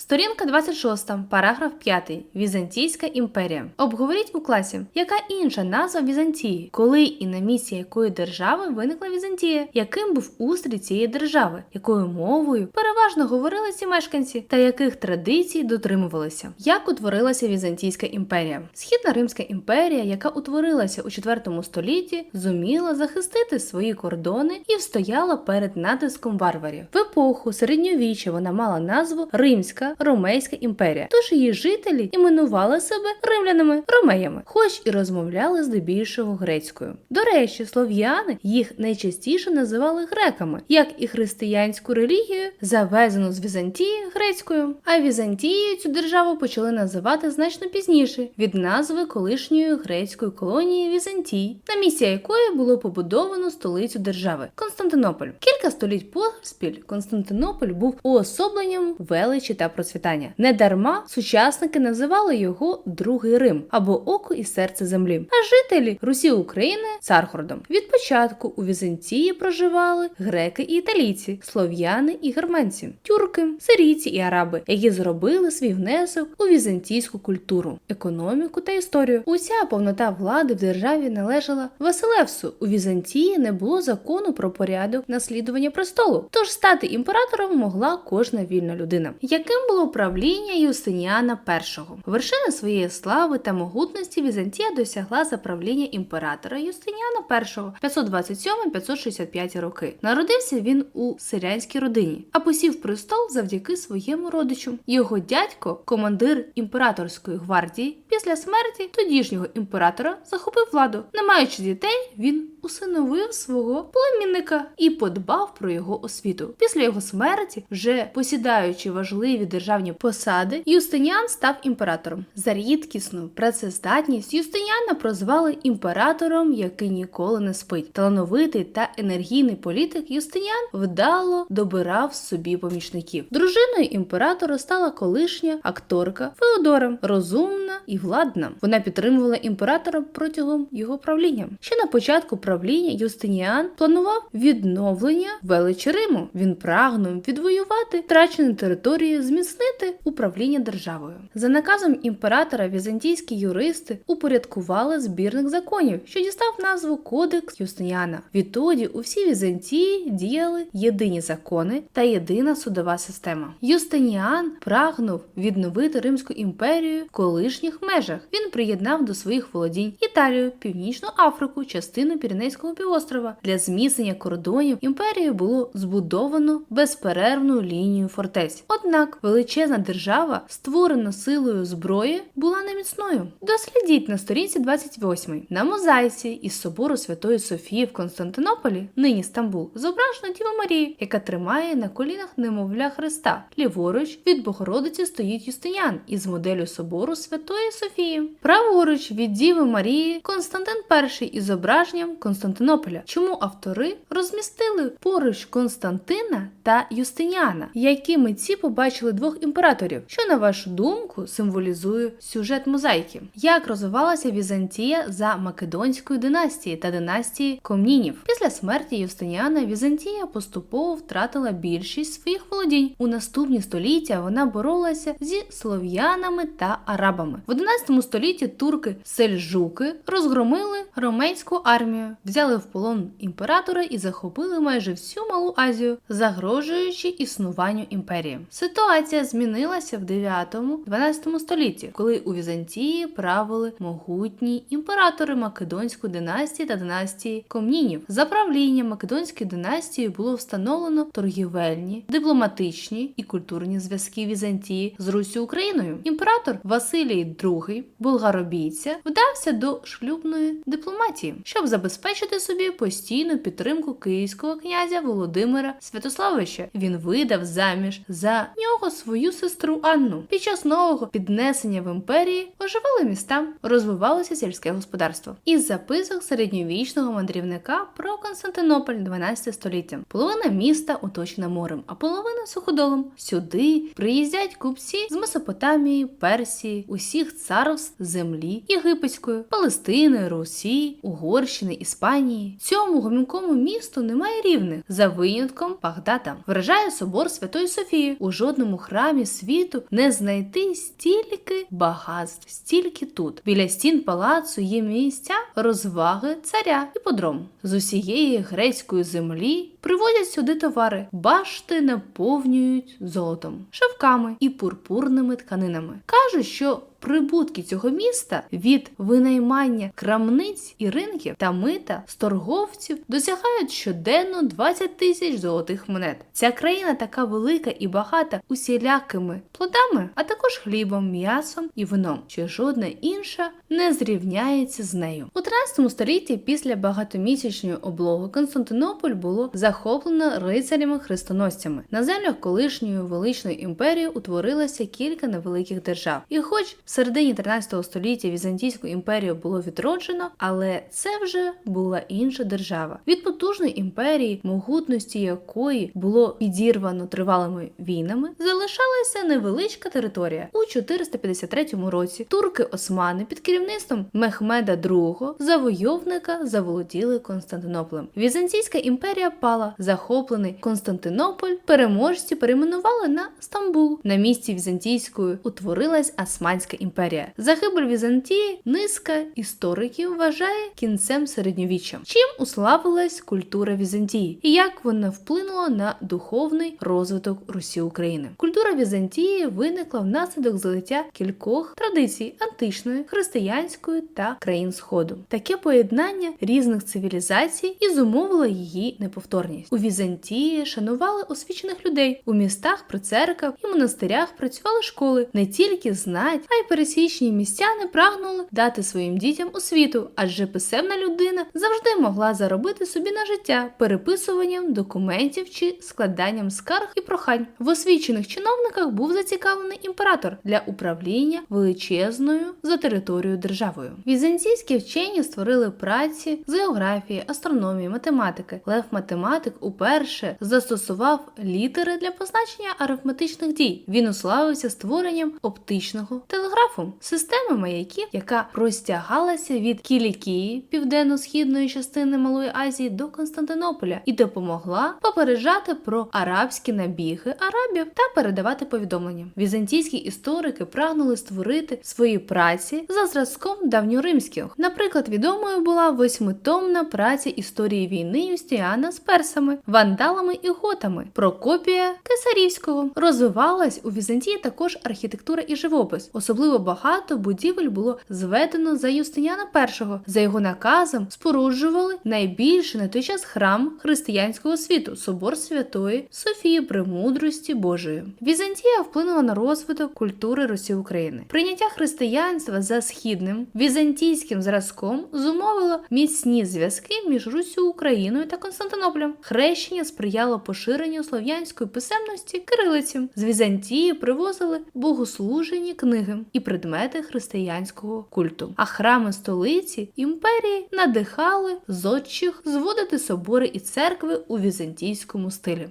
Сторінка 26, параграф 5. Візантійська імперія. Обговоріть у класі, яка інша назва Візантії, коли і на місці якої держави виникла Візантія, яким був устрій цієї держави, якою мовою переважно говорили ці мешканці, та яких традицій дотримувалися. Як утворилася Візантійська імперія? Східна Римська імперія, яка утворилася у 4 столітті, зуміла захистити свої кордони і встояла перед натиском варварів. В епоху середньовіччя вона мала назву Римська Ромейська імперія, тож її жителі іменували себе римлянами ромеями, хоч і розмовляли здебільшого грецькою. До речі, слов'яни їх найчастіше називали греками, як і християнську релігію, завезену з Візантії грецькою. А Візантією цю державу почали називати значно пізніше від назви колишньої грецької колонії Візантій, на місці якої було побудовано столицю держави Константинополь. Кілька століть поспіль Константинополь був уособленням величі та процвітання. Недарма сучасники називали його Другий Рим або Око і серце землі. А жителі Русі України Цархордом. Від початку у Візантії проживали греки і італійці, слов'яни і германці, тюрки, сирійці і араби, які зробили свій внесок у візантійську культуру, економіку та історію. Уся повнота влади в державі належала Василевсу. У Візантії не було закону про порядок наслідування престолу, тож стати імператором могла кожна вільна людина. Яким було правління Юстиніана І? Вершина своєї слави та могутності Візантія досягла за правління імператора Юстиніана І 527-565 роки. Народився він у селянській родині, а посів престол завдяки своєму родичу. Його дядько, командир імператорської гвардії, після смерті тодішнього імператора захопив владу. Не маючи дітей, він усиновив свого племінника і подбав про його освіту. Після його смерті, вже посідаючи важливі державні посади, Юстиніан став імператором. За рідкісну працездатність Юстиніана прозвали імператором, який ніколи не спить. Талановитий та енергійний політик Юстиніан вдало добирав собі помічників. Дружиною імператора стала колишня акторка Феодора, розумна і владна. Вона підтримувала імператора протягом його правління. Ще на початку правління Юстиніан планував відновлення величі Риму. Він прагнув відвоювати втрачені території, зміцнити управління державою. За наказом імператора візантійські юристи упорядкували збірник законів, що дістав назву Кодекс Юстиніана. Відтоді у всій Візантії діяли єдині закони та єдина судова система. Юстиніан прагнув відновити Римську імперію в колишніх межах. Він приєднав до своїх володінь Італію, Північну Африку, частину Піренейського півострова. Для зміцнення кордонів імперії було збудовано безперервну лінію фортець. Однак величезна держава, створена силою зброї, була неміцною. Дослідіть на сторінці 28 на мозаїці із собору Святої Софії в Константинополі, нині Стамбул, зображено Діву Марію, яка тримає на колінах немовля Христа. Ліворуч від Богородиці стоїть Юстинян із моделлю собору Святої Софії. Праворуч від Діви Марії Константин І із зображенням Константинополя. Чому автори розмістили поруч Константина та Юстиніана, які митці побачили двох імператорів, що на вашу думку символізує сюжет мозаїки? Як розвивалася Візантія за Македонської династії та династії Комнінів? Після смерті Юстиніана Візантія поступово втратила більшість своїх володінь. У наступні століття вона боролася зі слов'янами та арабами. В 11 столітті турки сельджуки розгромили ромейську армію, взяли в полон імператора і захопили майже всю малу Азію, загрожуючи існуванню імперії. Ситуація змінилася в 9-12 столітті, коли у Візантії правили могутні імператори Македонської династії та династії Комнінів. За правління Македонської династії було встановлено торгівельні, дипломатичні і культурні зв'язки Візантії з Руссю Україною. Імператор Василій II, болгаробійця, вдався до шлюбної дипломатії, щоб забезпечити собі постійну підтримку київського князя Володимира Святославича. Він видав заміж за нього свою сестру Анну. Під час нового піднесення в імперії оживали міста, розвивалося сільське господарство. Із записок середньовічного мандрівника про Константинополь 12 століття. Половина міста оточена морем, а половина суходолом. Сюди приїздять купці з Месопотамії, Персії, усіх царств землі єгипетської, Палестини, Русі, Угорщини, Іспанії. Цьому гомінкому місту немає рівних за винятком Багдада. Вражає собор Святої Софії. У жодному храмі храмі світу не знайти стільки багатств, стільки тут. Біля стін палацу є місця розваги царя і подром. З усієї грецької землі привозять сюди товари. Башти наповнюють золотом, шовками і пурпурними тканинами. Кажуть, що Прибутки цього міста від винаймання крамниць і ринків та мита з торговців досягають щоденно 20 тисяч золотих монет. Ця країна така велика і багата усілякими плодами, а також хлібом, м'ясом і вином, що жодна інша не зрівняється з нею. У 13 столітті після багатомісячної облоги Константинополь було захоплено рицарями-хрестоносцями. На землях колишньої величної імперії утворилося кілька невеликих держав, і хоч в середині 13 століття Візантійську імперію було відроджено, але це вже була інша держава. Від потужної імперії, могутності якої було підірвано тривалими війнами, залишалася невеличка територія. У 453 році турки османи під керівництвом Мехмеда II, завойовника, заволоділи Константинополем. Візантійська імперія пала, захоплений Константинополь, переможці перейменували на Стамбул. На місці Візантійської утворилась Османська імперія. Загибель Візантії низка істориків вважає кінцем середньовіччя. Чим уславилась культура Візантії і як вона вплинула на духовний розвиток Русі України? Культура Візантії виникла внаслідок злиття кількох традицій античної, християнської та країн Сходу. Таке поєднання різних цивілізацій і зумовило її неповторність. У Візантії шанували освічених людей у містах при церквах і монастирях працювали школи не тільки знать, а й пересічні містяни прагнули дати своїм дітям освіту, адже писемна людина завжди могла заробити собі на життя переписуванням документів чи складанням скарг і прохань. В освічених чиновниках був зацікавлений імператор для управління величезною за територію державою. Візантійські вчені створили праці з географії, астрономії, математики. Лев математик уперше застосував літери для позначення арифметичних дій. Він уславився створенням оптичного телеграфу, системи маяків, яка простягалася від Кілікії, південно-східної частини Малої Азії до Константинополя, і допомогла попереджати про арабські набіги арабів та передавати повідомлення. Візантійські історики прагнули створити свої праці за зразком давньоримських. Наприклад, відомою була восьмитомна праця історії війни Юстіана з персами, вандалами і готами. Прокопія Кесарівського розвивалась у Візантії також архітектура і живопис. Особливо багато будівель було зведено за Юстиніана І. За його наказом споруджували найбільший на той час храм християнського світу собор Святої Софії Премудрості Божої. Візантія вплинула на розвиток культури Росії України. Прийняття християнства за східним візантійським зразком зумовило міцні зв'язки між Руссю Україною та Константинополем. Хрещення сприяло поширенню слов'янської писемності кирилиці. З Візантії привозили богослужені книги предмети християнського культу. А храми столиці імперії надихали зодчих зводити собори і церкви у візантійському стилі.